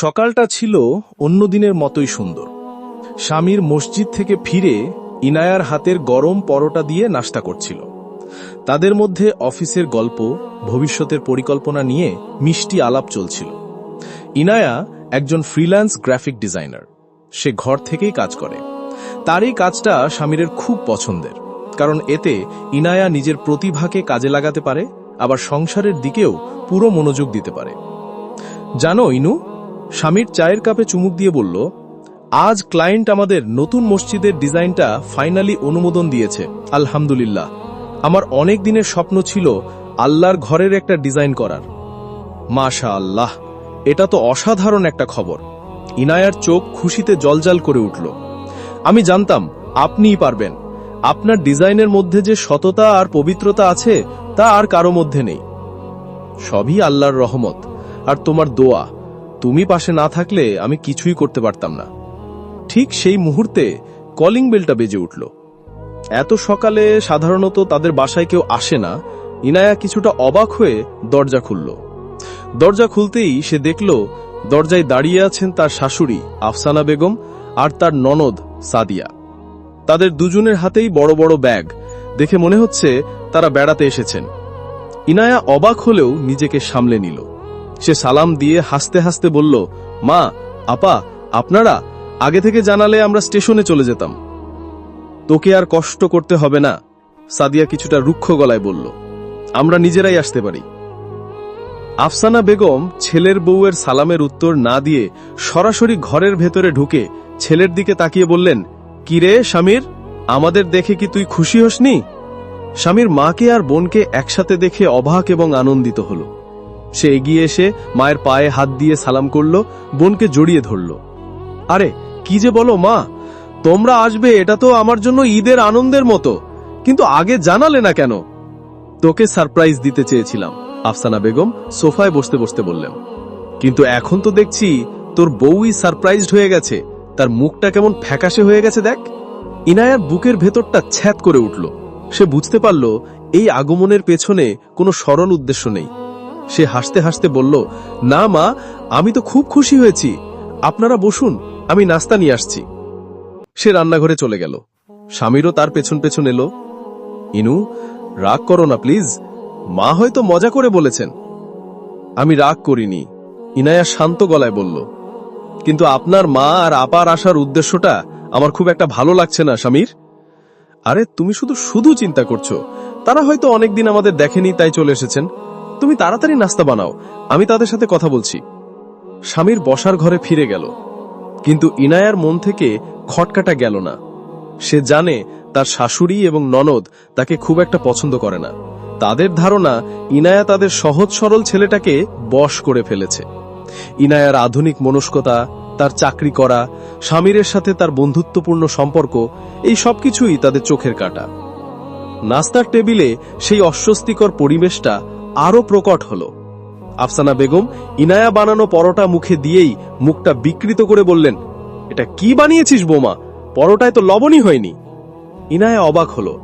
সকালটা ছিল অন্য দিনের মতোই সুন্দর। স্বামীর মসজিদ থেকে ফিরে ইনায়ার হাতের গরম পরোটা দিয়ে নাস্তা করছিল। তাদের মধ্যে অফিসের গল্প, ভবিষ্যতের পরিকল্পনা নিয়ে মিষ্টি আলাপ চলছিল। ইনায়া একজন ফ্রিল্যান্স গ্রাফিক ডিজাইনার। সে ঘর থেকেই কাজ করে। তার এই কাজটা স্বামীরের খুব পছন্দের, কারণ এতে ইনায়া নিজের প্রতিভাকে কাজে লাগাতে পারে, আবার সংসারের দিকেও পুরো মনোযোগ দিতে পারে। জানো, ইনু স্বামীর চায়ের কাপে চুমুক দিয়ে বলল, আজ ক্লায়েন্ট আমাদের নতুন মসজিদের ডিজাইনটা ফাইনালি অনুমোদন দিয়েছে, আলহামদুলিল্লাহ। আমার অনেক দিনের স্বপ্ন ছিল আল্লাহর ঘরের একটা ডিজাইন করার। মাশা আল্লাহ এটা তো অসাধারণ একটা খবর। ইনায়ার চোখ খুশিতে জলজাল করে উঠল। আমি জানতাম, আপনিই পারবেন। আপনার ডিজাইনের মধ্যে যে সততা আর পবিত্রতা আছে, তা আর কারও মধ্যে নেই। সবই আল্লাহর রহমত, আর তোমার দোয়া। তুমি পাশে না থাকলে আমি কিছুই করতে পারতাম না। ঠিক সেই মুহূর্তে কলিং বেলটা বেজে উঠল। এত সকালে সাধারণত তাদের বাসায় কেউ আসে না, ইনায়া কিছুটা অবাক হয়ে দরজা খুলল। দরজা খুলতেই সে দেখল দরজায় দাঁড়িয়ে আছেন তার শাশুড়ি আফসানা বেগম আর তার ননদ সাদিয়া। তাদের দুজনের হাতেই বড় বড় ব্যাগ, দেখে মনে হচ্ছে তারা বেড়াতে এসেছেন। ইনায়া অবাক হলেও নিজেকে সামলে নিল। সে সালাম দিয়ে হাসতে হাসতে বলল, মা, আপা, আপনারা? আগে থেকে জানালে আমরা স্টেশনে চলে যেতাম। তোকে আর কষ্ট করতে হবে না, সাদিয়া কিছুটা রুক্ষ গলায় বলল। আমরা নিজেরাই আসতে পারি। আফসানা বেগম ছেলের বউয়ের সালামের উত্তর না দিয়ে সরাসরি ঘরের ভেতরে ঢুকে ছেলের দিকে তাকিয়ে বললেন কিরে স্বামীর? আমাদের দেখে কি তুই খুশি হসনি? স্বামীর মাকে আর বোনকে একসাথে দেখে অবাক এবং আনন্দিত হল। সে এগিয়ে এসে মায়ের পায়ে হাত দিয়ে সালাম করল, বোনকে জড়িয়ে ধরল। আরে, কি যে বলো মা, তোমরা আসবে, এটা তো আমার জন্য ঈদের আনন্দের মতো। কিন্তু আগে জানালে না কেন? তোকে সারপ্রাইজ দিতে চেয়েছিলাম, আফসানা বেগম সোফায় বসতে বসতে বললেন। কিন্তু এখন তো দেখছি তোর বউই সারপ্রাইজড হয়ে গেছে, তার মুখটা কেমন ফ্যাকাশে হয়ে গেছে দেখ। ইনায়ার বুকের ভেতরটা ছ্যাত করে উঠল। সে বুঝতে পারল, এই আগমনের পেছনে কোনো সরল উদ্দেশ্য নেই। সে হাসতে হাসতে বলল, না মা, আমি তো খুব খুশি হয়েছি। আপনারা বসুন, আমি নাস্তা নিয়ে আসছি। সে রান্নাঘরে চলে গেল। স্বামীরও তার পেছন পেছন এলো। ইনু, রাগ করো না প্লিজ। মা হয়তো মজা করে বলেছেন। আমি রাগ করিনি। ইনায়া শান্ত গলায় বলল, কিন্তু আপনার মা আর আপার আসার উদ্দেশ্যটা আমার খুব একটা ভালো লাগছে না, স্বামীর। আরে, তুমি শুধু শুধু চিন্তা করছ। তারা হয়তো অনেকদিন আমাদের দেখেনি, তাই চলে এসেছেন। তুমি তাড়াতাড়ি নাস্তা বানাও। আমি তাদের সাথে কথা বলছি। স্বামীর বসার ঘরে ফিরে গেল। কিন্তু ইনায়ার মন থেকে খটকাটা গেল না। সে জানে তার শাশুড়ি এবং ননদ তাকে খুব একটা পছন্দ করে না। তাদের ধারণা ইনায়া তাদের সহজ সরল ছেলেটাকে বশ করে ফেলেছে। ইনায়ার আধুনিক মনস্কতা, তার চাকরি করা স্বামীরের সাথে তার বন্ধুত্বপূর্ণ সম্পর্ক, এই সবকিছুই তাদের চোখের কাটা। নাস্তার টেবিলে সেই অস্বস্তিকর পরিবেশটা আরও প্রকট হল। আফসানা বেগম ইনায়া বানানো পরোটা মুখে দিয়েই মুখটা বিকৃত করে বললেন, এটা কি বানিয়েছিস বোমা? পরোটায় তো লবণই হয়নি। ইনায়া অবাক হলো,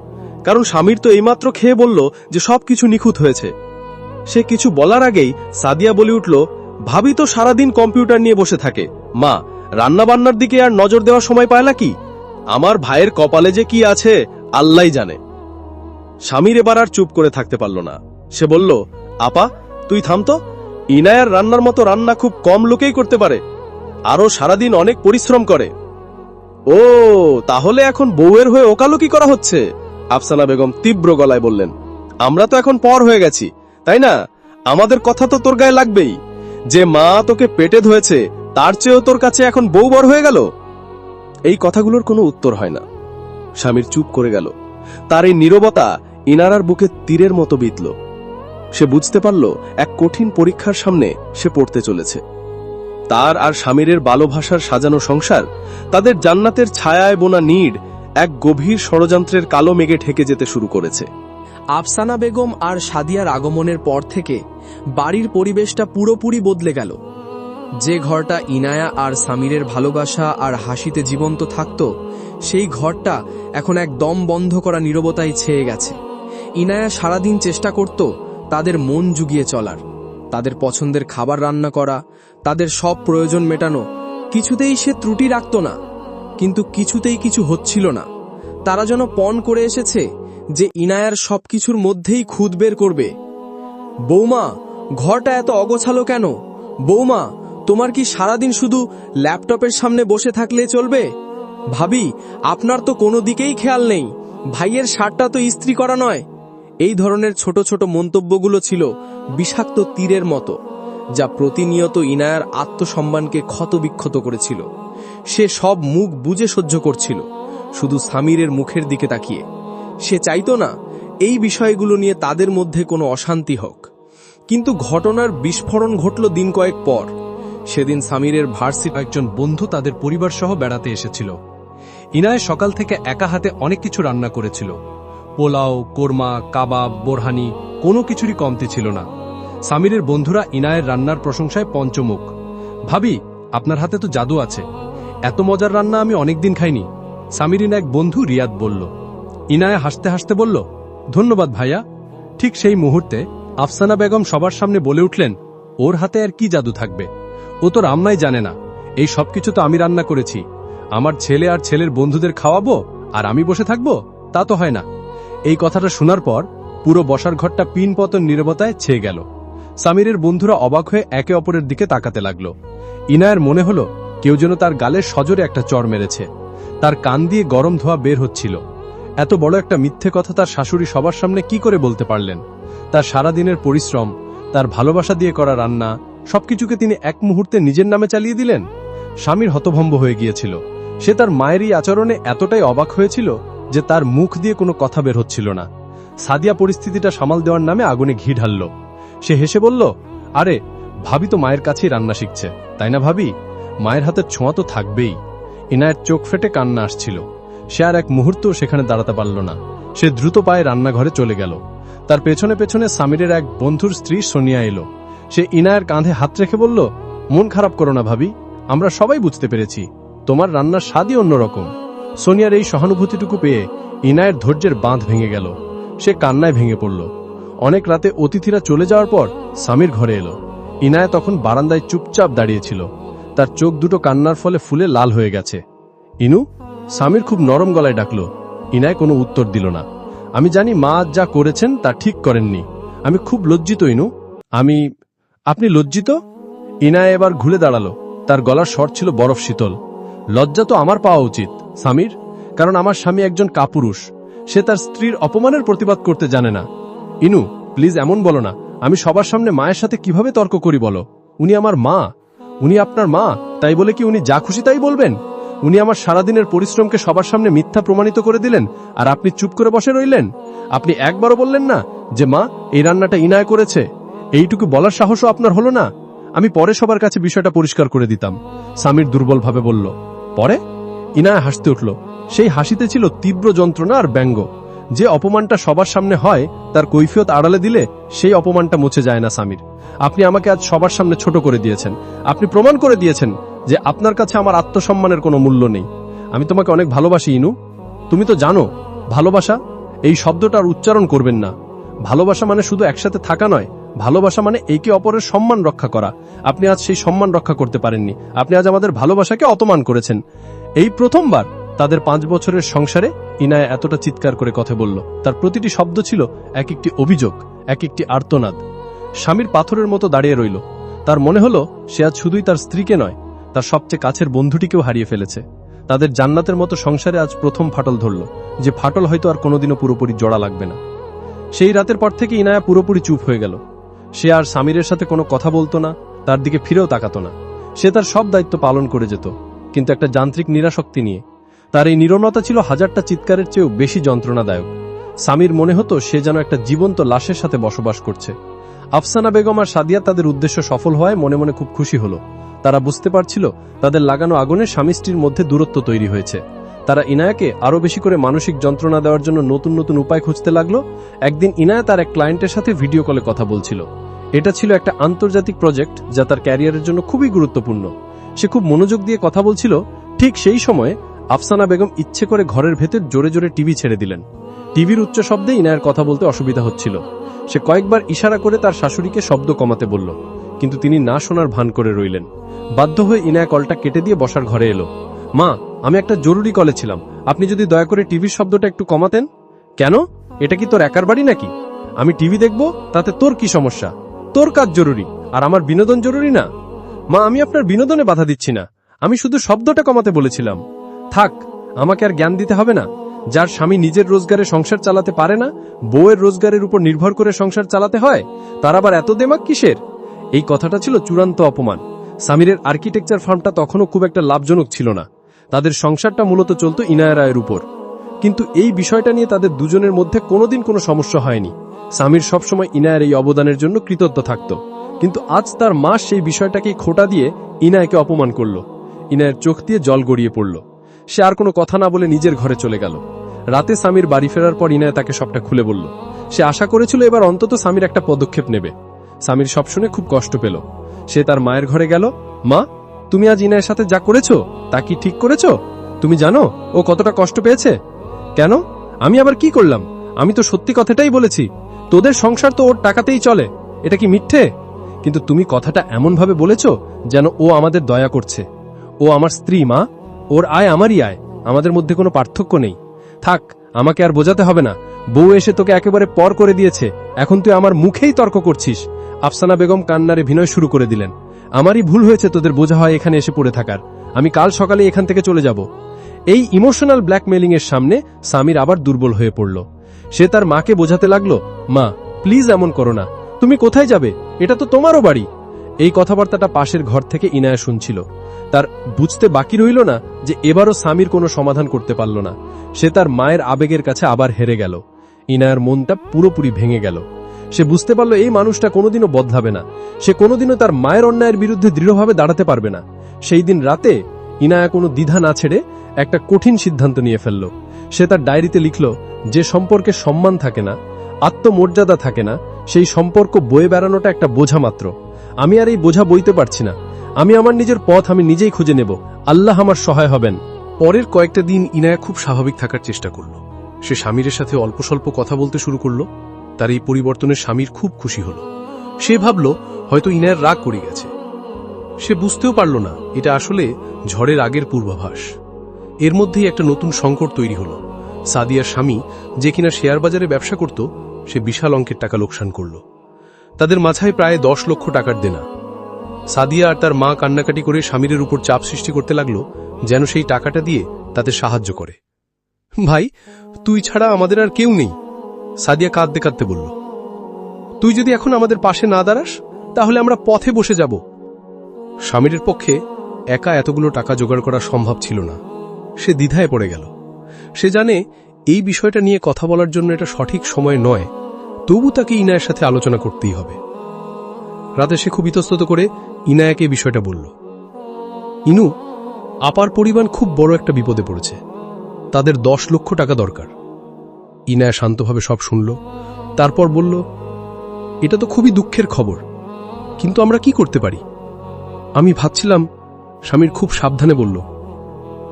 কারণ স্বামীর তো এইমাত্র খেয়ে বলল যে সবকিছু নিখুঁত হয়েছে। সে কিছু বলার আগেই সাদিয়া বলে উঠল, ভাবি তো সারাদিন কম্পিউটার নিয়ে বসে থাকে। মা রান্না বান্নার দিকে আর নজর দেওয়ার সময় পায় না কি? আমার ভাইয়ের কপালে যে কি আছে আল্লাহ জানে। স্বামীর এবার আর চুপ করে থাকতে পারল না। সে বলল, আপা, তুই থামতো ইনায়ার রান্নার মতো রান্না খুব কম লোকেই করতে পারে। আরও সারাদিন অনেক পরিশ্রম করে। ও, তাহলে এখন বউয়ের হয়ে ওকালকি করা হচ্ছে? আফসানা বেগম তীব্র গলায় বললেন, আমরা তো এখন পর হয়ে গেছি, তাই না? আমাদের কথা তো তোর গায়ে লাগবেই। যে মা তোকে পেটে ধুয়েছে, তার চেয়েও তোর কাছে এখন বউ বর হয়ে গেল? এই কথাগুলোর কোনো উত্তর হয় না। স্বামীর চুপ করে গেল। তার এই নীরবতা ইনারার বুকে তীরের মতো বিতল সে বুঝতে পারল এক কঠিন পরীক্ষার সামনে সে পড়তে চলেছে। তার আর স্বামীরের ভালোবাসার সাজানো সংসার, তাদের জান্নাতের ছায়ায় বোনা নীড়, এক গভীর ষড়যন্ত্রের কালো মেঘে ঠেকে যেতে শুরু করেছে। আফসানা বেগম আর সাদিয়ার আগমনের পর থেকে বাড়ির পরিবেশটা পুরোপুরি বদলে গেল। যে ঘরটা ইনায়া আর সামিরের ভালোবাসা আর হাসিতে জীবন্ত থাকত, সেই ঘরটা এখন এক দম বন্ধ করা নীরবতায় ছেয়ে গেছে। ইনায়া সারাদিন চেষ্টা করত তাদের মন জুগিয়ে চলার, তাদের পছন্দের খাবার রান্না করা, তাদের সব প্রয়োজন মেটানো, কিছুতেই সে ত্রুটি রাখত না, কিন্তু কিছুতেই কিছু হচ্ছিল না। তারা যেন পণ করে এসেছে যে ইনায়ার সবকিছুর মধ্যেই খুদ বের করবে। বৌমা, ঘরটা এত অগোছালো কেন? বৌমা, তোমার কি সারাদিন শুধু ল্যাপটপের সামনে বসে থাকলে চলবে? ভাবি, আপনার তো কোনো দিকেই খেয়াল নেই। ভাইয়ের শার্টটা তো ইস্ত্রি করা নয়। এই ধরনের ছোট ছোট মন্তব্যগুলো ছিল বিষাক্ত তীরের মতো, যা প্রতিনিয়ত ইনায়ার আত্মসম্মানকে ক্ষতবিক্ষত করেছিল। সে সব মুখ বুঝে সহ্য করছিল, শুধু সামিরের মুখের দিকে তাকিয়ে। সে চাইতো না, এই বিষয়গুলো নিয়ে তাদের মধ্যে কোনো অশান্তি হোক। কিন্তু ঘটনার বিস্ফোরণ ঘটল দিন কয়েক পর। সেদিন সামিরের ভার্সিটি একজন বন্ধু তাদের পরিবার সহ বেড়াতে এসেছিল। ইনায় সকাল থেকে একা হাতে অনেক কিছু রান্না করেছিল। পোলাও, কোরমা, কাবাব, বোরহানি কোনো কিছুরই কমতি ছিল না। সামিরের বন্ধুরা ইনায়ের রান্নার প্রশংসায় পঞ্চমুখ। ভাবি, আপনার হাতে তো জাদু আছে। এত মজার রান্না আমি অনেকদিন খাইনি। সামিরিন এক বন্ধু রিয়াদ বলল। ইনায় হাসতে হাসতে বলল, ধন্যবাদ ভাইয়া। ঠিক সেই মুহূর্তে আফসানা বেগম সবার সামনে বলে উঠলেন, ওর হাতে আর কি জাদু থাকবে? ও তো রান্নাই জানে না। এই সবকিছু তো আমি রান্না করেছি। আমার ছেলে আর ছেলের বন্ধুদের খাওয়াবো আর আমি বসে থাকব? তা তো হয় না। এই কথাটা শোনার পর পুরো বসার ঘরটা পিন পতন নিরবতায় ছেয়ে গেল। সামিরের বন্ধুরা অবাক হয়ে একে অপরের দিকে তাকাতে লাগল। ইনায়ের মনে হলো কেউ যেন তার গালে সজোরে একটা চর মেরেছে। তার কান দিয়ে গরম ধোয়া বের হচ্ছিল। এত বড় একটা মিথ্যে কথা তার শাশুড়ি সবার সামনে কি করে বলতে পারলেন? তার সারাদিনের পরিশ্রম, তার ভালোবাসা দিয়ে করা রান্না, সবকিছুকে তিনি এক মুহূর্তে নিজের নামে চালিয়ে দিলেন? স্বামীর হতভম্ব হয়ে গিয়েছিল। সে তার মায়েরই আচরণে এতটাই অবাক হয়েছিল যে তার মুখ দিয়ে কোনো কথা বের হচ্ছিল না। সাদিয়া পরিস্থিতিটা সামাল দেওয়ার নামে আগুনে ঘি ঢালল। সে হেসে বলল, আরে, ভাবি তো মায়ের কাছেই রান্না শিখছে, তাই না ভাবি? মায়ের হাতের ছোঁয়া তো থাকবেই। ইনায়ের চোখ ফেটে কান্না আসছিল। সে আর এক মুহূর্তও সেখানে দাঁড়াতে পারল না। সে দ্রুত পায়ে রান্নাঘরে চলে গেল। তার পেছনে পেছনে সামিরের এক বন্ধুর স্ত্রী সোনিয়া এলো। সে ইনায়ের কাঁধে হাত রেখে বলল, মন খারাপ করো না ভাবি, আমরা সবাই বুঝতে পেরেছি, তোমার রান্নার স্বাদই অন্যরকম। সোনিয়ার এই সহানুভূতিটুকু পেয়ে ইনায়ের ধৈর্যের বাঁধ ভেঙে গেল। সে কান্নায় ভেঙে পড়ল। অনেক রাতে অতিথিরা চলে যাওয়ার পর স্বামীর ঘরে এলো। ইনায় তখন বারান্দায় চুপচাপ দাঁড়িয়েছিল তার চোখ দুটো কান্নার ফলে ফুলে লাল হয়ে গেছে। ইনু, স্বামীর খুব নরম গলায় ডাকল। ইনায় কোনো উত্তর দিল না। আমি জানি মা যা করেছেন তা ঠিক করেননি। আমি খুব লজ্জিত, ইনু। আমি, আপনি লজ্জিত? ইনায় এবার ঘুরে দাঁড়াল। তার গলার স্বর ছিল বরফ শীতল। লজ্জা তো আমার পাওয়া উচিত। সামির কারণ আমার স্বামী একজন কাপুরুষ। সে তার স্ত্রীর অপমানের প্রতিবাদ করতে জানে না। ইনু, প্লিজ এমন বলো না। আমি সবার সামনে মায়ের সাথে কীভাবে তর্ক করি বলো? উনি আমার মা। উনি আপনার মা। তাই বলে কি উনি যা খুশি তাই বলবেন? উনি আমার সারাদিনের পরিশ্রমকে সবার সামনে মিথ্যা প্রমাণিত করে দিলেন, আর আপনি চুপ করে বসে রইলেন। আপনি একবারও বললেন না যে, মা, এই রান্নাটা ইনায় করেছে। এইটুকু বলার সাহসও আপনার হলো না? আমি পরে সবার কাছে বিষয়টা পরিষ্কার করে দিতাম। স্বামীর দুর্বলভাবে বলল, পরে? ইনায় হাসতে উঠল। সেই হাসিতে ছিল তীব্র যন্ত্রণা আর ব্যঙ্গ। যে অপমানটা সবার সামনে হয়, তার কৈফিয়ত আড়ালে দিলে সেই অপমানটা মুছে যায় না সামির। আপনি আমাকে আজ সবার সামনে ছোট করে দিয়েছেন। আপনি প্রমাণ করে দিয়েছেন যে আপনার কাছে আমার আত্মসম্মানের কোনো মূল্য নেই। আমি তোমাকে অনেক ভালোবাসি, ইনু। তুমি তো জানো, ভালোবাসা, এই শব্দটার উচ্চারণ করবেন না। ভালোবাসা মানে শুধু একসাথে থাকা নয়, ভালোবাসা মানে একে অপরের সম্মান রক্ষা করা। আপনি আজ সেই সম্মান রক্ষা করতে পারেননি। আপনি আজ আমাদের ভালোবাসাকে অপমান করেছেন। এই প্রথমবার তাদের পাঁচ বছরের সংসারে ইনায়া এতটা চিৎকার করে কথা বলল। তার প্রতিটি শব্দ ছিল এক একটি অভিযোগ, এক একটি আর্তনাদ। স্বামীর পাথরের মতো দাঁড়িয়ে রইল। তার মনে হলো সে আজ শুধুই তার স্ত্রীকে নয়, তার সবচেয়ে কাছের বন্ধুটিকেও হারিয়ে ফেলেছে। তাদের জান্নাতের মতো সংসারে আজ প্রথম ফাটল ধরল, যে ফাটল হয়তো আর কোনোদিনও পুরোপুরি জোড়া লাগবে না। সেই রাতের পর থেকে ইনায়া পুরোপুরি চুপ হয়ে গেল। সে আর স্বামীরের সাথে কোনো কথা বলতো না, তার দিকে ফিরেও তাকাতো না। সে তার সব দায়িত্ব পালন করে যেত। কিন্তু একটা যান্ত্রিক নিরাশক্তি নিয়ে। তার এই নিরনতা ছিল হাজারটা চিৎকারের চেয়েও বেশি যন্ত্রণাদায়ক। স্বামীর মনে হতো সে যেন একটা জীবন্ত লাশের সাথে বসবাস করছে। আফসানা বেগম আর সাদিয়া তাদের উদ্দেশ্য সফল হওয়ায় মনে মনে খুব খুশি হলো। তারা বুঝতে পারছিল তাদের লাগানো আগুনে স্বামী স্ত্রীর মধ্যে দূরত্ব তৈরি হয়েছে। তারা ইনায়াকে আরও বেশি করে মানসিক যন্ত্রণা দেওয়ার জন্য নতুন নতুন উপায় খুঁজতে লাগল। একদিন ইনায়া তার এক ক্লায়েন্টের সাথে ভিডিও কলে কথা বলছিল। এটা ছিল একটা আন্তর্জাতিক প্রজেক্ট যা তার ক্যারিয়ারের জন্য খুবই গুরুত্বপূর্ণ। সে খুব মনোযোগ দিয়ে কথা বলছিল, ঠিক সেই সময়ে আফসানা বেগম ইচ্ছে করে ঘরের ভেতর জোরে জোরে টিভি ছেড়ে দিলেন। টিভির উচ্চ শব্দে ইনায়ের কথা বলতে অসুবিধা হচ্ছিল। সে কয়েকবার ইশারা করে তার শাশুড়িকে শব্দ কমাতে বলল, কিন্তু তিনি না শোনার ভান করে রইলেন। বাধ্য হয়ে ইনায়া কলটা কেটে দিয়ে বসার ঘরে এলো। মা, আমি একটা জরুরি কলে ছিলাম। আপনি যদি দয়া করে টিভির শব্দটা একটু কমাতেন? কেন? এটা কি তোর একার বাড়ি নাকি? আমি টিভি দেখব, তাতে তোর কি সমস্যা? তোর কাজ জরুরি, আর আমার বিনোদন জরুরি না? মা, আমি আপনার বিনোদনে বাধা দিচ্ছি না। আমি শুধু শব্দটা কমাতে বলেছিলাম। থাক, আমাকে আর জ্ঞান দিতে হবে না। যার স্বামী নিজের রোজগারে সংসার চালাতে পারে না, বউয়ের রোজগারের উপর নির্ভর করে সংসার চালাতে হয়, তার আবার এত দেমাক কিসের? এই কথাটা ছিল চূড়ান্ত অপমান। সামিরের আর্কিটেকচার ফার্মটা তখনও খুব একটা লাভজনক ছিল না। তাদের সংসারটা মূলত চলত ইনায়া রায়ের উপর। কিন্তু এই বিষয়টা নিয়ে তাদের দুজনের মধ্যে কোনোদিন কোনো সমস্যা হয়নি। সামির সবসময় ইনায়ের এই অবদানের জন্য কৃতজ্ঞ থাকত। কিন্তু আজ তার মা সেই বিষয়টাকে খোটা দিয়ে ইনায়কে অপমান করল। ইনায়ের চোখ দিয়ে জল গড়িয়ে পড়ল। সে আর কোনো কথা না বলে নিজের ঘরে চলে গেল। রাতে স্বামীর বাড়ি ফেরার পর ইনায় তাকে সবটা খুলে বলল। সে আশা করেছিল এবার অন্তত স্বামীর একটা পদক্ষেপ নেবে। স্বামীর সব শুনে খুব কষ্ট পেল। সে তার মায়ের ঘরে গেল। মা, তুমি আজ ইনায়ের সাথে যা করেছ, তা কি ঠিক করেছ? তুমি জানো, ও কতটা কষ্ট পেয়েছে? কেন? আমি আবার কি করলাম? আমি তো সত্যি কথাটাই বলেছি। তোদের সংসার তো ওর টাকাতেই চলে। এটা কি মিথ্যে? কিন্তু তুমি কথাটা এমনভাবে বলেছ যেন ও আমাদের দয়া করছে। ও আমার স্ত্রী, মা। ওর আয় আমারই আয়। আমাদের মধ্যে কোনো পার্থক্য নেই। থাক, আমাকে আর বোঝাতে হবে না। বউ এসে তোকে একেবারে পর করে দিয়েছে। এখন তুই আমার মুখেই তর্ক করছিস। আফসানা বেগম কান্নারে ভিনয় শুরু করে দিলেন। আমারই ভুল হয়েছে তোদের বোঝা হয় এখানে এসে পড়ে থাকার। আমি কাল সকালে এখান থেকে চলে যাব। এই ইমোশনাল ব্ল্যাকমেলিং এর সামনে সামির আবার দুর্বল হয়ে পড়ল। সে তার মাকে বোঝাতে লাগল, মা, প্লিজ এমন করো না। তুমি কোথায় যাবে? এটা তো তোমারও বাড়ি। এই কথাবার্তাটা পাশের ঘর থেকে ইনায়া শুনছিল। তার বুঝতে বাকি রইল না যে এবারও স্বামীর কোনো সমাধান করতে পারল না। সে তার মায়ের আবেগের কাছে আবার হেরে গেল। ইনায়ার মনটা পুরোপুরি ভেঙে গেল। সে বুঝতে পারল এই মানুষটা কোনোদিনও বদলাবে না। সে কোনোদিনও তার মায়ের অন্যায়ের বিরুদ্ধে দৃঢ়ভাবে দাঁড়াতে পারবে না। সেই দিন রাতে ইনায়া কোনো দ্বিধা না ছেড়ে একটা কঠিন সিদ্ধান্ত নিয়ে ফেলল। সে তার ডায়েরিতে লিখল, যে সম্পর্কে সম্মান থাকে না আত্মমর্যাদা থাকে না, সেই সম্পর্ক বয়ে বেড়ানোটা একটা বোঝা মাত্র। আমি আর এই বোঝা বইতে পারছি না। আমি আমার নিজের পথ আমি নিজেই খুঁজে নেব। আল্লাহ আমার সহায় হবেন। পরের কয়েকটা দিন ইনায়া খুব স্বাভাবিক থাকার চেষ্টা করল। সে স্বামীরের সাথে অল্প স্বল্প কথা বলতে শুরু করল। তার এই পরিবর্তনে স্বামীর খুব খুশি হল। সে ভাবল, হয়তো ইনায়ের রাগ করে গেছে। সে বুঝতেও পারল না, এটা আসলে ঝড়ের আগের পূর্বাভাস। এর মধ্যেই একটা নতুন সংকট তৈরি হলো। সাদিয়ার স্বামী যে কিনা শেয়ার বাজারে ব্যবসা করত সে বিশাল অঙ্কের টাকা লোকসান করল। তাদের মাথায় প্রায় দশ লক্ষ টাকার দেনা। সাদিয়া আর তার মা কান্নাকাটি করে স্বামীরের উপর চাপ সৃষ্টি করতে লাগল, যেন সেই টাকাটা দিয়ে তাদের সাহায্য করে। ভাই, তুই ছাড়া আমাদের আর কেউ নেই। সাদিয়া কাঁদতে কাঁদতে বলল, তুই যদি এখন আমাদের পাশে না দাঁড়াস, তাহলে আমরা পথে বসে যাব। স্বামীরের পক্ষে একা এতগুলো টাকা জোগাড় করা সম্ভব ছিল না। সে দ্বিধায় পড়ে গেল। সে জানে এই বিষয়টা নিয়ে কথা বলার জন্য এটা সঠিক সময় নয়। তবু তাকে ইনায়ের সাথে আলোচনা করতেই হবে। রাতে সে খুব ইতস্তত করে ইনায়াকে বিষয়টা বলল। ইনু, আপার পরিমাণ খুব বড় একটা বিপদে পড়েছে। তাদের দশ লক্ষ টাকা দরকার। ইনায়া শান্তভাবে সব শুনল। তারপর বলল, এটা তো খুবই দুঃখের খবর। কিন্তু আমরা কি করতে পারি? আমি ভাবছিলাম, স্বামীর খুব সাবধানে বলল,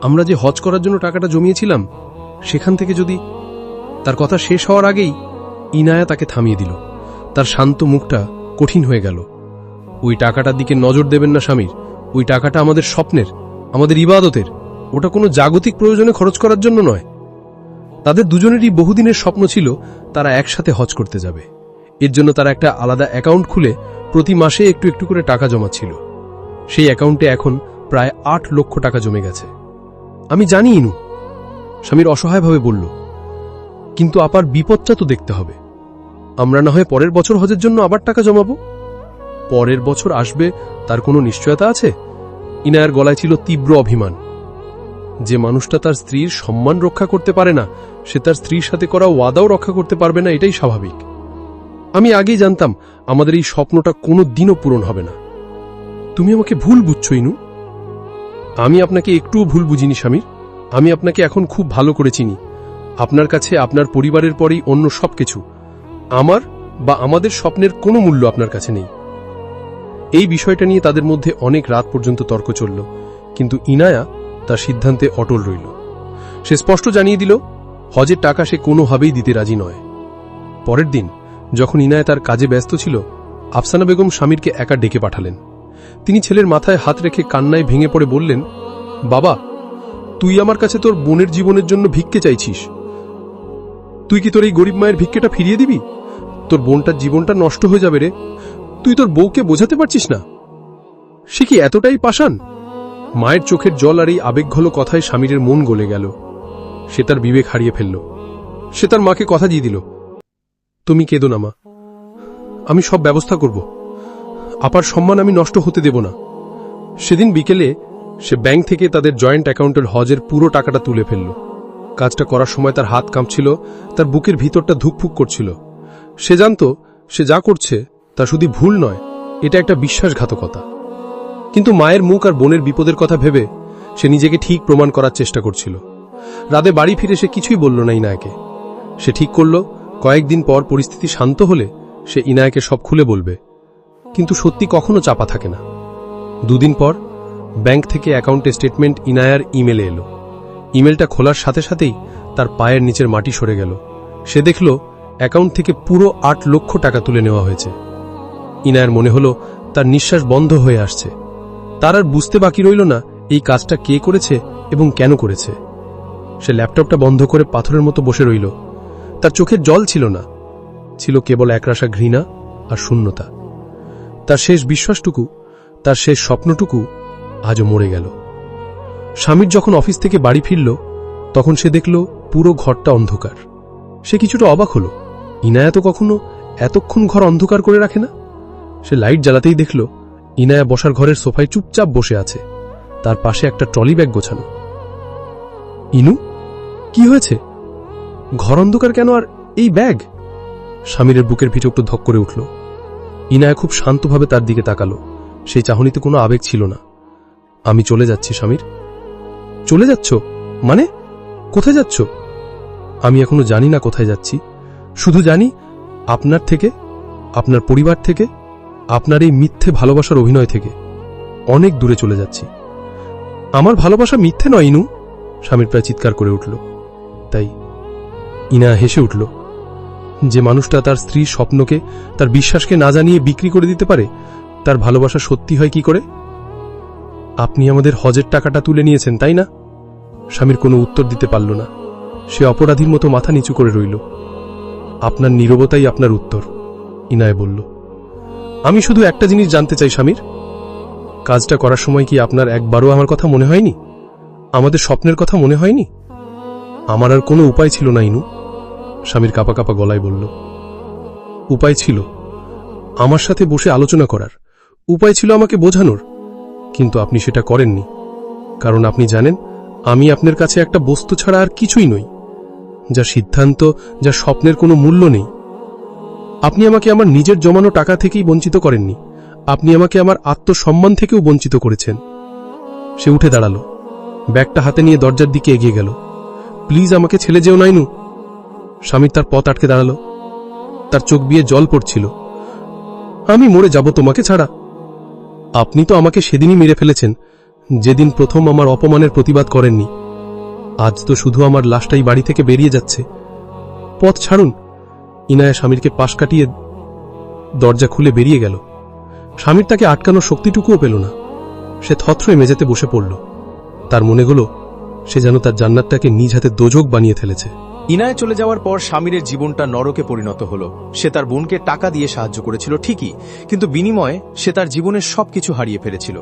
আমরা যে হজ করার জন্য টাকাটা জমিয়েছিলাম সেখান থেকে যদি তার কথা শেষ হওয়ার আগেই ইনায়া তাকে থামিয়ে দিল। তার শান্ত মুখটা কঠিন হয়ে গেল। ওই টাকাটার দিকে নজর দেবেন না স্বামীর। ওই টাকাটা আমাদের স্বপ্নের, আমাদের ইবাদতের। ওটা কোনো জাগতিক প্রয়োজনে খরচ করার জন্য নয়। তাদের দুজনেরই বহুদিনের স্বপ্ন ছিল তারা একসাথে হজ করতে যাবে। এর জন্য তারা একটা আলাদা অ্যাকাউন্ট খুলে প্রতি মাসে একটু একটু করে টাকা জমাচ্ছিল। সেই অ্যাকাউন্টে এখন প্রায় আট লক্ষ টাকা জমে গেছে। আমি জানি, ইনু স্বামীর অসহায়ভাবে বলল, কিন্তু আপার বিপদটা তো দেখতে হবে। আমরা না হয় পরের বছর হজের জন্য আবার টাকা জমাবো? পরের বছর আসবে, তার কোনো নিশ্চয়তা আছে? ইনায়ার গলায় ছিল তীব্র অভিমান। যে মানুষটা তার স্ত্রীর সম্মান রক্ষা করতে পারে না, সে তার স্ত্রীর সাথে করা ওয়াদাও রক্ষা করতে পারবে না, এটাই স্বাভাবিক। আমি আগেই জানতাম, আমাদের এই স্বপ্নটা কোনো দিনও পূরণ হবে না। তুমি আমাকে ভুল বুঝছ, ইনু। আমি আপনাকে একটুও ভুল বুঝিনি, স্বামীর। আমি আপনাকে এখন খুব ভালো করে চিনি। আপনার কাছে আপনার পরিবারের পরেই অন্য সবকিছু। আমার বা আমাদের স্বপ্নের কোনো মূল্য আপনার কাছে নেই। এই বিষয়টা নিয়ে তাদের মধ্যে অনেক রাত পর্যন্ত তর্ক চলল, কিন্তু ইনায়া তার সিদ্ধান্তে অটল রইল। সে স্পষ্ট জানিয়ে দিল, হজের টাকা সে কোনোভাবেই দিতে রাজি নয়। পরের দিন, যখন ইনায়া তার কাজে ব্যস্ত ছিল, আফসানা বেগম স্বামীরকে একা ডেকে পাঠালেন। তিনি ছেলের মাথায় হাত রেখে কান্নায় ভেঙে পড়ে বললেন, বাবা তুই আমার কাছে তোর বোনের জীবনের জন্য ভিক্ষে চাইছিস। তুই কি তোর এই গরিব মায়ের ভিক্ষেটা ফিরিয়ে দিবি? তোর বোনটার জীবনটা নষ্ট হয়ে যাবে রে। তুই তোর বউকে বোঝাতে পারছিস না। সে কি এতটাই পাষাণ? মায়ের চোখের জল আর এই আবেগঘল কথায় স্বামীরের মন গলে গেল। সে তার বিবেক হারিয়ে ফেলল। সে তার মাকে কথা দিয়ে দিল, তুমি কেঁদো না, মা। আমি সব ব্যবস্থা করব। আপার সম্মান আমি নষ্ট হতে দেব না। সেদিন বিকেলে সে ব্যাংক থেকে তাদের জয়েন্ট অ্যাকাউন্টের হজের পুরো টাকাটা তুলে ফেলল। কাজটা করার সময় তার হাত কাঁপছিল, তার বুকের ভিতরটা ধুকফুক করছিল। সে জানত, সে যা করছে, তা শুধু ভুল নয়, এটা একটা বিশ্বাসঘাতকতা। কিন্তু মায়ের মুখ আর বোনের বিপদের কথা ভেবে, সে নিজেকে ঠিক প্রমাণ করার চেষ্টা করছিল। রাতে বাড়ি ফিরে সে কিছুই বলল না ইনায়কে। সে ঠিক করল, কয়েকদিন পর পরিস্থিতি শান্ত হলে সে ইনায়াকে সব খুলে বলবে। কিন্তু সত্যি কখনো চাপা থাকে না। দুদিন পর ব্যাংক থেকে অ্যাকাউন্টে স্টেটমেন্ট ইনায়ার ইমেলে এলো। ইমেলটা খোলার সাথে সাথেই তার পায়ের নিচের মাটি সরে গেল। সে দেখল অ্যাকাউন্ট থেকে পুরো আট লক্ষ টাকা তুলে নেওয়া হয়েছে। ইনায়ার মনে হলো তার নিঃশ্বাস বন্ধ হয়ে আসছে। তার আর বুঝতে বাকি রইল না এই কাজটা কে করেছে এবং কেন করেছে। সে ল্যাপটপটা বন্ধ করে পাথরের মতো বসে রইল। তার চোখের জল ছিল না। ছিল কেবল একরাশা ঘৃণা আর শূন্যতা। তার শেষ বিশ্বাসটুকু, তার শেষ স্বপ্নটুকু আজও মরে গেল। স্বামীর যখন অফিস থেকে বাড়ি ফিরল, তখন সে দেখল পুরো ঘরটা অন্ধকার। সে কিছুটা অবাক হল। ইনায়া তো কখনো এতক্ষণ ঘর অন্ধকার করে রাখে না? সে লাইট জ্বালাতেই দেখল ইনায়া বসার ঘরের সোফায় চুপচাপ বসে আছে। তার পাশে একটা ট্রলি ব্যাগ গোছানো। ইনু, কি হয়েছে? ঘর অন্ধকার কেন আর এই ব্যাগ? স্বামীরের বুকের ভিতর একটু ধক করে উঠল। ইনায়া খুব শান্তভাবে তার দিকে তাকালো। সেই চাহনিতে কোনো আবেগ ছিল না। আমি চলে যাচ্ছি, স্বামীর। চলে যাচ্ছ? মানে? কোথায় যাচ্ছ? আমি এখনও জানি না কোথায় যাচ্ছি। শুধু জানি আপনার থেকে, আপনার পরিবার থেকে, আপনার এই মিথ্যে ভালোবাসার অভিনয় থেকে অনেক দূরে চলে যাচ্ছি। আমার ভালোবাসা মিথ্যে নয়, ইনু, স্বামীর প্রায় চিৎকার করে উঠল। তাই ইনা হেসে উঠল, যে মানুষটা তার স্ত্রীর স্বপ্নকে, তার বিশ্বাসকে না জানিয়ে বিক্রি করে দিতে পারে, তার ভালোবাসা সত্যি হয় কি করে? আপনি আমাদের হজের টাকাটা তুলে নিয়েছেন, তাই না? স্বামীর কোনো উত্তর দিতে পারল না। সে অপরাধীর মতো মাথা নিচু করে রইল। আপনার নীরবতাই আপনার উত্তর, ইনায় বলল। আমি শুধু একটা জিনিস জানতে চাই, স্বামীর। কাজটা করার সময় কি আপনার একবারও আমার কথা মনে হয়নি? আমাদের স্বপ্নের কথা মনে হয়নি? আমার আর কোনো উপায় ছিল না, ইনু। স্বামীর কাপা কাপা গলায় বলল। উপায় ছিল। আমার সাথে বসে আলোচনা করার। উপায় ছিল আমাকে বোঝানোর। কিন্তু আপনি সেটা করেননি। কারণ আপনি জানেন, আমি আপনার কাছে একটা বস্তু ছাড়া আর কিছুই নই, যা সিদ্ধান্ত, যা স্বপ্নের কোনো মূল্য নেই। আপনি আমাকে আমার নিজের জমানো টাকা থেকেই বঞ্চিত করেননি। আপনি আমাকে আমার আত্মসম্মান থেকেও বঞ্চিত করেছেন। সে উঠে দাঁড়াল। ব্যাগটা হাতে নিয়ে দরজার দিকে এগিয়ে গেল। প্লিজ আমাকে ছেলে যেও নাইনু। স্বামীর তার পথ আটকে দাঁড়াল। তার চোখ বিয়ে জল পড়ছিল। আমি মরে যাব তোমাকে ছাড়া। আপনি তো আমাকে সেদিনই মেরে ফেলেছেন, যেদিন প্রথম আমার অপমানের প্রতিবাদ করেননি। আজ তো শুধু আমার লাশটাই বাড়ি থেকে বেরিয়ে যাচ্ছে। পথ ছাড়ুন। ইনায়া স্বামীরকে পাশ কাটিয়ে দরজা খুলে বেরিয়ে গেল। স্বামীর তাকে আটকানোর শক্তিটুকুও পেল না। সে থথ্রয়ে মেঝেতে বসে পড়ল। তার মনে হলো, সে যেন তার জান্নাতটাকে নিজ হাতে দোজক বানিয়ে ফেলেছে। ইনায় চলে যাওয়ার পর স্বামীরের জীবনটা নরকে পরিণত হলো। সে তার বোনকে টাকা দিয়ে সাহায্য করেছিল, ঠিকই, কিন্তু বিনিময়ে সে তার জীবনের সবকিছু হারিয়ে ফেলেছিল।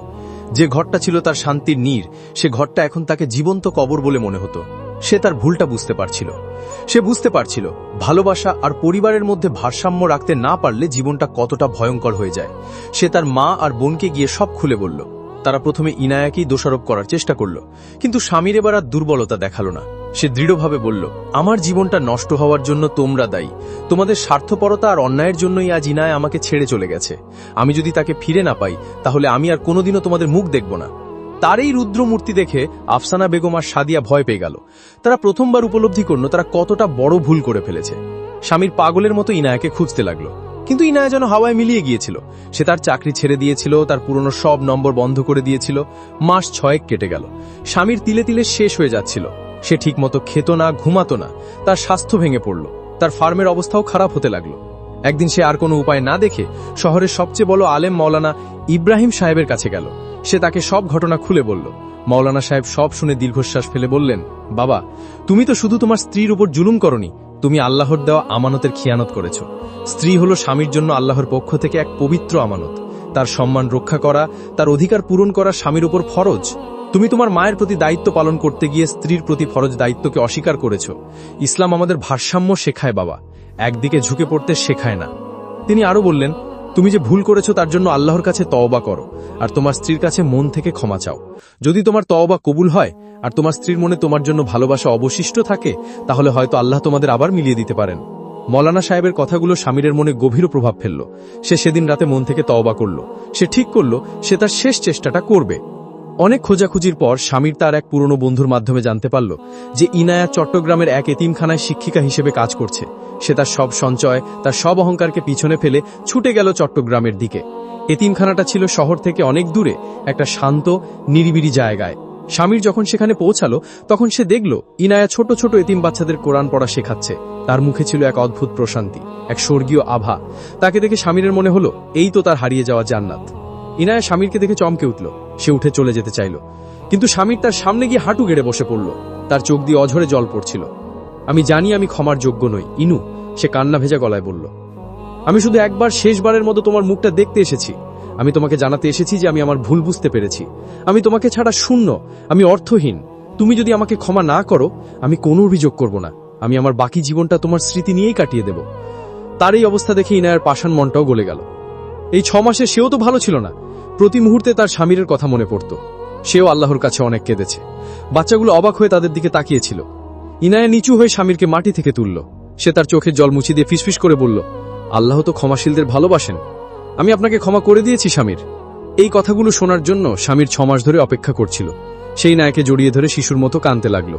যে ঘরটা ছিল তার শান্তির নীর, সে ঘরটা এখন তাকে জীবন্ত কবর বলে মনে হতো। সে তার ভুলটা বুঝতে পারছিল। সে বুঝতে পারছিল, ভালোবাসা আর পরিবারের মধ্যে ভারসাম্য রাখতে না পারলে জীবনটা কতটা ভয়ঙ্কর হয়ে যায়। সে তার মা আর বোনকে গিয়ে সব খুলে বলল। তারা প্রথমে ইনায়াকেই দোষারোপ করার চেষ্টা করল, কিন্তু স্বামীর এবার আর দুর্বলতা দেখাল না। সে দৃঢ়ভাবে বলল, আমার জীবনটা নষ্ট হওয়ার জন্য তোমরা দায়ী। তোমাদের স্বার্থপরতা আর অন্যায়ের জন্যই আজ ইনায় আমাকে ছেড়ে চলে গেছে। আমি যদি তাকে ফিরে না পাই, তাহলে আমি আর কোনোদিনও তোমাদের মুখ দেখব না। তার এই রুদ্র মূর্তি দেখে আফসানা বেগম আর সাদিয়া ভয় পেয়ে গেল। তারা প্রথমবার উপলব্ধি করল তারা কতটা বড় ভুল করে ফেলেছে। স্বামীর পাগলের মতো ইনায়াকে খুঁজতে লাগল। কিন্তু ইনায়া যেন হাওয়ায় মিলিয়ে গিয়েছিল। সে তার চাকরি ছেড়ে দিয়েছিল, তার পুরনো সব নম্বর বন্ধ করে দিয়েছিল। মাস ছয়েক কেটে গেল। স্বামীর তিলে তিলে শেষ হয়ে যাচ্ছিল। সে ঠিকমতো খেত না, ঘুমাতো না। তার স্বাস্থ্য ভেঙে পড়ল। তার ফার্মের অবস্থাও খারাপ হতে লাগল। একদিন সে আর কোনো উপায় না দেখে শহরের সবচেয়ে বড় আলেম মাওলানা ইব্রাহিম সাহেবের কাছে গেল। সে তাকে সব ঘটনা খুলে বলল। মৌলানা সাহেব সব শুনে দীর্ঘশ্বাস ফেলে বললেন, বাবা, তুমি তো শুধু তোমার স্ত্রীর উপর জুলুম করনি, তুমি আল্লাহর দেওয়া আমানতের খিয়ানত করেছ। স্ত্রী হলো স্বামীর জন্য আল্লাহর পক্ষ থেকে এক পবিত্র আমানত। তার সম্মান রক্ষা করা, তার অধিকার পূরণ করা স্বামীর উপর ফরজ। তুমি তোমার মায়ের প্রতি দায়িত্ব পালন করতে গিয়ে স্ত্রীর প্রতি ফরজ দায়িত্বকে অস্বীকার করেছ। ইসলাম আমাদের ভারসাম্য শেখায় বাবা। একদিকে ঝুঁকে পড়তে শেখায় না। তিনি আরও বললেন, তুমি যে ভুল করেছ তার জন্য আল্লাহর কাছে তওবা করো, আর তোমার স্ত্রীর কাছে মন থেকে ক্ষমা চাও। যদি তোমার তওবা কবুল হয়, আর তোমার স্ত্রীর মনে তোমার জন্য ভালোবাসা অবশিষ্ট থাকে, তাহলে হয়তো আল্লাহ তোমাদের আবার মিলিয়ে দিতে পারেন। মৌলানা সাহেবের কথাগুলো স্বামীরের মনে গভীর প্রভাব ফেলল। সে সেদিন রাতে মন থেকে তওবা করল। সে ঠিক করল, সে তার শেষ চেষ্টাটা করবে। অনেক খোঁজাখুঁজির পর স্বামীর তার এক পুরনো বন্ধুর মাধ্যমে জানতে পারল যে ইনায়া চট্টগ্রামের এক এতিমখানায় শিক্ষিকা হিসেবে কাজ করছে। সে তার সব সঞ্চয়, তার সব অহংকারকে পিছনে ফেলে ছুটে গেল চট্টগ্রামের দিকে। এতিমখানাটা ছিল শহর থেকে অনেক দূরে, একটা শান্ত নিরিবিরি জায়গায়। স্বামীর যখন সেখানে পৌঁছালো, তখন সে দেখল ইনায়া ছোট ছোট এতিম বাচ্চাদের কোরআন পড়া শেখাচ্ছে। তার মুখে ছিল এক অদ্ভুত প্রশান্তি, এক স্বর্গীয় আভা। তাকে দেখে স্বামীরের মনে হলো, এই তো তার হারিয়ে যাওয়া জান্নাত। ইনায়া স্বামীরকে দেখে চমকে উঠল। সে উঠে চলে যেতে চাইল। কিন্তু স্বামীর তার সামনে গিয়ে হাঁটু গেড়ে বসে পড়ল। তার চোখ দিয়ে অঝরে জল পড়ছিল। আমি জানি আমি ক্ষমার যোগ্য নই। ইনু, সে কান্না ভেজা গলায় বলল, আমি শুধু একবার শেষবারের মতো তোমার মুখটা দেখতে এসেছি। আমি তোমাকে জানাতে এসেছি যে আমি আমার ভুল বুঝতে পেরেছি। আমি তোমাকে ছাড়া শূন্য। আমি অর্থহীন। তুমি যদি আমাকে ক্ষমা না করো, আমি কোনো অভিযোগ করব না। আমি আমার বাকি জীবনটা তোমার স্মৃতি নিয়েই কাটিয়ে দেব। তার এই অবস্থা দেখে ইনায়ার পাষাণ মনটাও গলে গেল। এই ছ মাসে সেও তো ভালো ছিল না। প্রতি মুহূর্তে তার স্বামীর কথা মনে পড়ত। সেও আল্লাহর কাছে অনেক কেঁদেছে। বাচ্চাগুলো অবাক হয়ে তাদের দিকে তাকিয়েছিল। ইনায়া নিচু হয়ে স্বামীরকে মাটি থেকে তুলল। সে তার চোখের জল মুছি দিয়ে ফিসফিস করে বলল, আল্লাহ তো ক্ষমাশীলদের ভালোবাসেন। আমি আপনাকে ক্ষমা করে দিয়েছি, স্বামীর। এই কথাগুলো শোনার জন্য স্বামীর ছমাস ধরে অপেক্ষা করছিল। সেই নায়কে জড়িয়ে ধরে শিশুর মতো কানতে লাগল।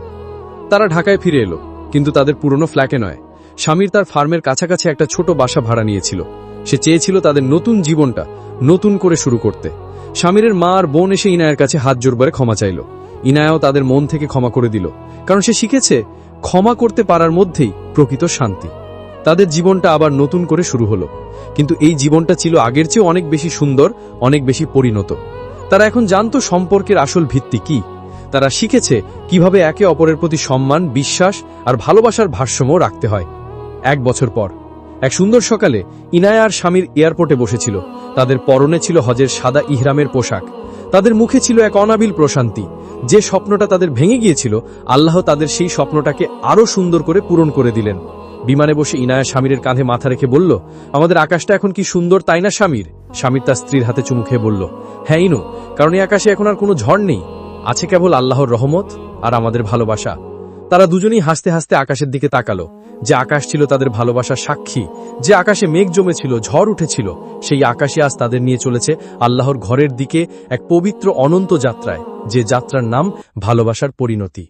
তারা ঢাকায় ফিরে এলো, কিন্তু তাদের পুরনো ফ্ল্যাটে নয়। স্বামীর তার ফার্মের কাছাকাছি একটা ছোট বাসা ভাড়া নিয়েছিল। সে চেয়েছিল তাদের নতুন জীবনটা নতুন করে শুরু করতে। স্বামীরের মা আর বোন এসে ইনায়ের কাছে হাত জোর করে ক্ষমা চাইল। ইনায়াও তাদের মন থেকে ক্ষমা করে দিল, কারণ সে শিখেছে ক্ষমা করতে পারার মধ্যেই প্রকৃত শান্তি। তাদের জীবনটা আবার নতুন করে শুরু হলো, কিন্তু এই জীবনটা ছিল আগের চেয়ে অনেক বেশি সুন্দর, অনেক বেশি পরিণত। তারা এখন জানতো সম্পর্কের আসল ভিত্তি কি। তারা শিখেছে কীভাবে একে অপরের প্রতি সম্মান, বিশ্বাস আর ভালোবাসার ভারসাম্য রাখতে হয়। এক বছর পর, এক সুন্দর সকালে ইনায়া আর স্বামীর এয়ারপোর্টে বসেছিল। তাদের পরনে ছিল হজের সাদা ইহরামের পোশাক। তাদের মুখে ছিল এক অনাবিল প্রশান্তি। যে স্বপ্নটা তাদের ভেঙে গিয়েছিল, আল্লাহ তাদের সেই স্বপ্নটাকে আরও সুন্দর করে পূরণ করে দিলেন। বিমানে বসে ইনায়া স্বামীরের কাঁধে মাথা রেখে বলল, আমাদের আকাশটা এখন কি সুন্দর তাই না, স্বামীর? স্বামীর তার স্ত্রীর হাতে চুমু খেয়ে বলল হ্যাঁ ইনু, কারণ এই আকাশে এখন আর কোনো ঝড় নেই। আছে কেবল আল্লাহর রহমত আর আমাদের ভালোবাসা। তারা দুজনেই হাসতে হাসতে আকাশের দিকে তাকালো। যে আকাশ ছিল তাদের ভালোবাসার সাক্ষী, যে আকাশে মেঘ জমেছিল, ঝড় উঠেছিল, সেই আকাশে আজ তাদের নিয়ে চলেছে আল্লাহর ঘরের দিকে এক পবিত্র অনন্ত যাত্রায়, যে যাত্রার নাম ভালোবাসার পরিণতি।